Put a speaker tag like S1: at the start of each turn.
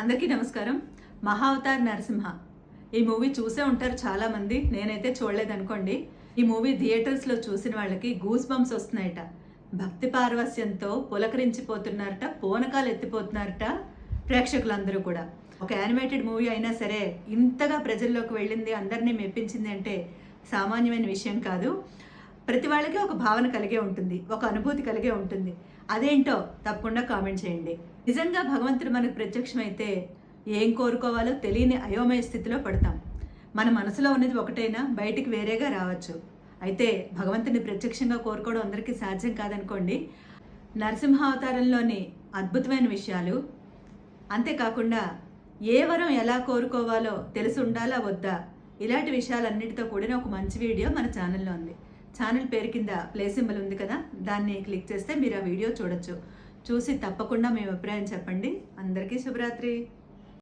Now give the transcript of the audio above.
S1: అందరికీ నమస్కారం. మహావతార్ నరసింహ. ఈ మూవీ చూసే ఉంటారు చాలామంది. నేనైతే చూడలేదనుకోండి. ఈ మూవీ థియేటర్స్లో చూసిన వాళ్ళకి గూస్ బంప్స్ వస్తున్నాయట. భక్తి పార్వస్యంతో పులకరించిపోతున్నారట పూనకాలు ఎత్తిపోతున్నారట ప్రేక్షకులందరూ కూడా. ఒక యానిమేటెడ్ మూవీ అయినా సరే ఇంతగా ప్రజల్లోకి వెళ్ళింది అందరినీ మెప్పించింది అంటే సామాన్యమైన విషయం కాదు. ప్రతి వాళ్ళకి ఒక భావన కలిగే ఉంటుంది ఒక అనుభూతి కలిగే ఉంటుంది. అదేంటో తప్పకుండా కామెంట్ చేయండి. నిజంగా భగవంతుడు మనకు ప్రత్యక్షమైతే ఏం కోరుకోవాలో తెలియని అయోమయ స్థితిలో పడతాం. మన మనసులో ఉన్నది ఒకటైనా బయటికి వేరేగా రావచ్చు. అయితే భగవంతుని ప్రత్యక్షంగా కోరుకోవడం అందరికీ సాధ్యం కాదనుకోండి. నరసింహావతారంలోని అద్భుతమైన విషయాలు అంతేకాకుండా ఏ వరం ఎలా కోరుకోవాలో తెలిసి ఉండాలా వద్దా? ఇలాంటి విషయాలన్నిటితో కూడిన ఒక మంచి వీడియో మన ఛానల్లో ఉంది. ఛానల్ పేరు కింద ప్లే సింబల్ ఉంది కదా దాన్ని క్లిక్ చేస్తే మీరు ఆ వీడియో చూడొచ్చు. చూసి తప్పకుండా మీ అభిప్రాయం చెప్పండి. అందరికీ శుభరాత్రి.